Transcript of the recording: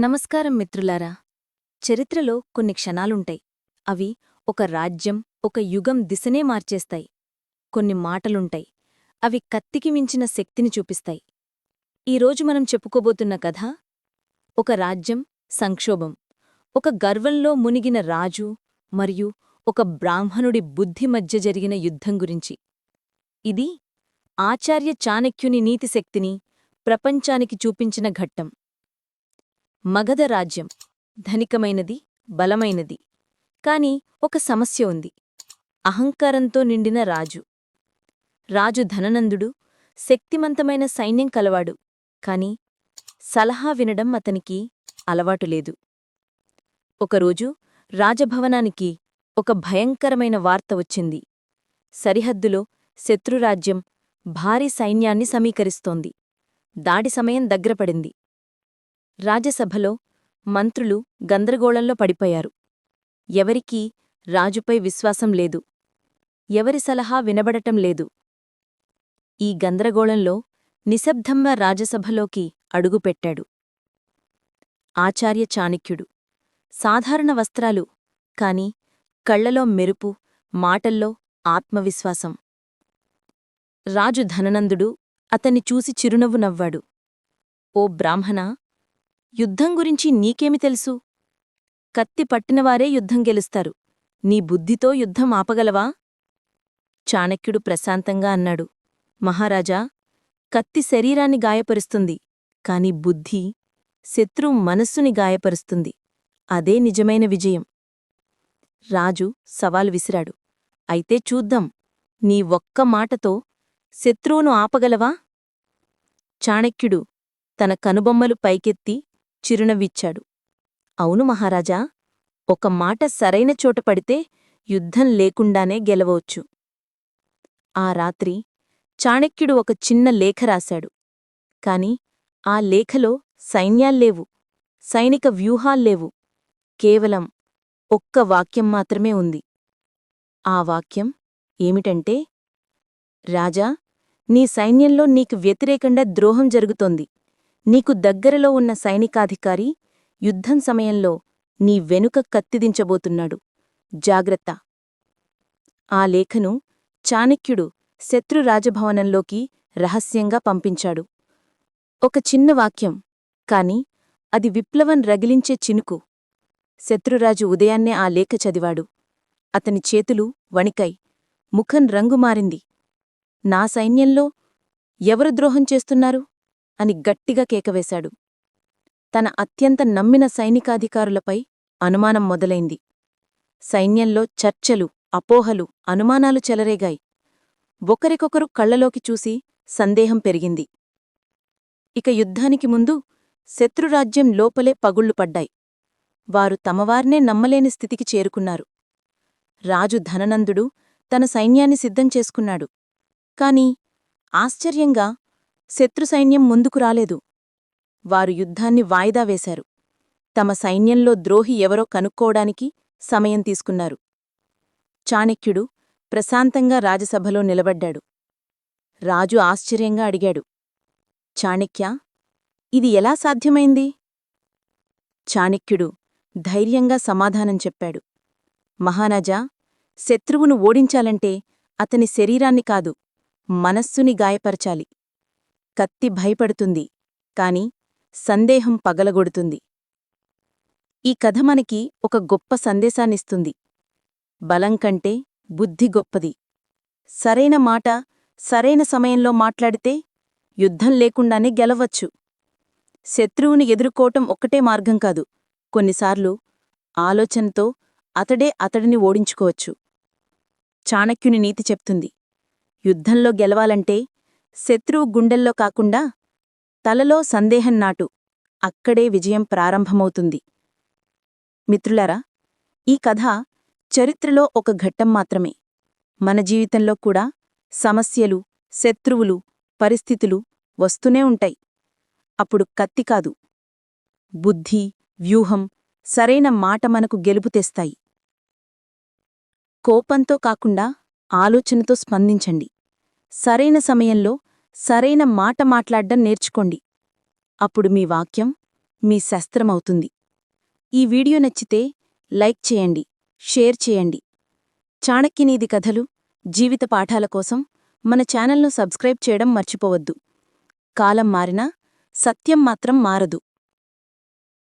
నమస్కారం మిత్రులారా. చరిత్రలో కొన్ని క్షణాలుంటాయి. అవి ఒక రాజ్యం ఒక యుగం దిశనే మార్చేస్తాయి. కొన్ని మాటలుంటాయి. అవి కత్తికి మించిన శక్తిని చూపిస్తాయి. ఈరోజు మనం చెప్పుకోబోతున్న కథ ఒక రాజ్యం సంక్షోభం. ఒక గర్వంలో మునిగిన రాజు మరియు ఒక బ్రాహ్మణుడి బుద్ధి మధ్య జరిగిన యుద్ధం గురించి. ఇది ఆచార్య చాణక్యుని నీతిశక్తిని ప్రపంచానికి చూపించిన ఘట్టం. మగధ రాజ్యం. ధనికమైనది బలమైనది. కాని ఒక సమస్య ఉంది. అహంకారంతో నిండిన రాజు. రాజు ధననందుడు శక్తిమంతమైన సైన్యం కలవాడు. కాని సలహా వినడం అతనికి అలవాటులేదు ఒకరోజు రాజభవనానికి ఒక భయంకరమైన వార్త వచ్చింది. సరిహద్దులో శత్రురాజ్యం భారీ సైన్యాన్ని సమీకరిస్తోంది. దాడి సమయం దగ్గరపడింది రాజసభలో మంత్రులు గందరగోళంలో పడిపోయారు. ఎవరికీ రాజుపై విశ్వాసం లేదు. ఎవరి సలహా వినబడటం లేదు. ఈ గందరగోళంలో నిశ్శబ్దంగా రాజసభలోకి అడుగుపెట్టాడు ఆచార్య చాణక్యుడు. సాధారణ వస్త్రాలు కాని కళ్ళలో మెరుపు మాటల్లో ఆత్మవిశ్వాసం. రాజు ధననందుడు అతన్ని చూసి చిరునవ్వు నవ్వాడు. ఓ బ్రాహ్మణా యుద్ధం గురించి నీకేమి తెలుసు? కత్తి పట్టినవారే యుద్ధం గెలుస్తారు. నీ బుద్ధితో యుద్ధం ఆపగలవా? చాణక్యుడు ప్రశాంతంగా అన్నాడు. మహారాజా కత్తి శరీరాన్ని గాయపరుస్తుంది కాని బుద్ధి శత్రు మనస్సుని గాయపరుస్తుంది. అదే నిజమైన విజయం. రాజు సవాలు విసిరాడు. అయితే చూద్దాం నీ ఒక్క మాటతో శత్రువును ఆపగలవా? చాణక్యుడు తన కనుబొమ్మలు పైకెత్తి చిరునవ్విచ్చాడు. అవును మహారాజా ఒక మాట సరైన చోట పడితే యుద్ధం లేకుండానే గెలవవచ్చు ఆ రాత్రి చాణక్యుడు ఒక చిన్న లేఖ రాశాడు. కాని ఆ లేఖలో సైన్యాల్లేవు సైనిక వ్యూహాల్లేవు. కేవలం ఒక్క వాక్యం మాత్రమే ఉంది. ఆ వాక్యం ఏమిటంటే రాజా నీ సైన్యంలో నీకు వ్యతిరేకంగా ద్రోహం జరుగుతోంది. నీకు దగ్గరలో ఉన్న సైనికాధికారి యుద్ధం సమయంలో నీ వెనుక కత్తిదించబోతున్నాడు. జాగ్రత్త. ఆ లేఖను చాణక్యుడు శత్రు రాజభవనంలోకి రహస్యంగా పంపించాడు. ఒక చిన్న వాక్యం కాని అది విప్లవం రగిలించే చినుకు. శత్రురాజు ఉదయాన్నే ఆ లేఖ చదివాడు. అతని చేతులు వణికై ముఖం రంగు మారింది నా సైన్యంలో ఎవరు ద్రోహం చేస్తున్నారు? అని గట్టిగా కేకవేశాడు. తన అత్యంత నమ్మిన సైనికాధికారులపై అనుమానం మొదలైంది. సైన్యంలో చర్చలు అపోహలు అనుమానాలు చెలరేగాయి. ఒకరికొకరు కళ్ళలోకి చూసి సందేహం పెరిగింది. ఇక యుద్ధానికి ముందు శత్రురాజ్యం లోపలే పగుళ్ళు పడ్డాయి. వారు తమవార్నే నమ్మలేని స్థితికి చేరుకున్నారు. రాజు ధననందుడు తన సైన్యాన్ని సిద్ధం చేసుకున్నాడు. కాని ఆశ్చర్యంగా శత్రు సైన్యం ముందుకు రాలేదు. వారు యుద్ధాన్ని వాయిదా వేశారు. తమ సైన్యంలో ద్రోహి ఎవరో కనుక్కోవడానికి సమయం తీసుకున్నారు. చాణక్యుడు ప్రశాంతంగా రాజసభలో నిలబడ్డాడు. రాజు ఆశ్చర్యంగా అడిగాడు. చాణక్య ఇది ఎలా సాధ్యమైంది? చాణక్యుడు ధైర్యంగా సమాధానం చెప్పాడు. మహారాజా శత్రువును ఓడించాలంటే అతని శరీరాన్ని కాదు మనస్సుని గాయపరచాలి. కత్తి భయపడుతుంది. కాని సందేహం పగలగొడుతుంది. ఈ కథ మనకి ఒక గొప్ప సందేశాన్నిస్తుంది. బలం కంటే బుద్ధి గొప్పది. సరైన మాట సరైన సమయంలో మాట్లాడితే యుద్ధం లేకుండానే గెలవచ్చు. శత్రువుని ఎదుర్కోవటం ఒక్కటే మార్గం కాదు. కొన్నిసార్లు ఆలోచనతో అతడే అతడిని ఓడించుకోవచ్చు. చాణక్యుని నీతి చెప్తుంది. యుద్ధంలో గెలవాలంటే శత్రువు గుండెల్లో కాకుండా తలలో సందేహం నాటు. అక్కడే విజయం ప్రారంభమవుతుంది. మిత్రులారా ఈ కథ చరిత్రలో ఒక ఘట్టం మాత్రమే. మన జీవితంలో కూడా సమస్యలు శత్రువులు పరిస్థితులు వస్తూనే ఉంటాయి. అప్పుడు కత్తి కాదు. బుద్ధి వ్యూహం సరైన మాట మనకు గెలుపు తెస్తాయి. కోపంతో కాకుండా ఆలోచనతో స్పందించండి. సరైన సమయంలో సరైన మాట మాట్లాడ్డం నేర్చుకోండి. అప్పుడు మీ వాక్యం మీ శస్త్రమవుతుంది. ఈ వీడియో నచ్చితే లైక్ చేయండి షేర్ చేయండి. చాణక్యనీది కథలు జీవిత పాఠాల కోసం మన ఛానల్ను సబ్స్క్రైబ్ చేయడం మర్చిపోవద్దు. కాలం మారినా సత్యం మాత్రం మారదు.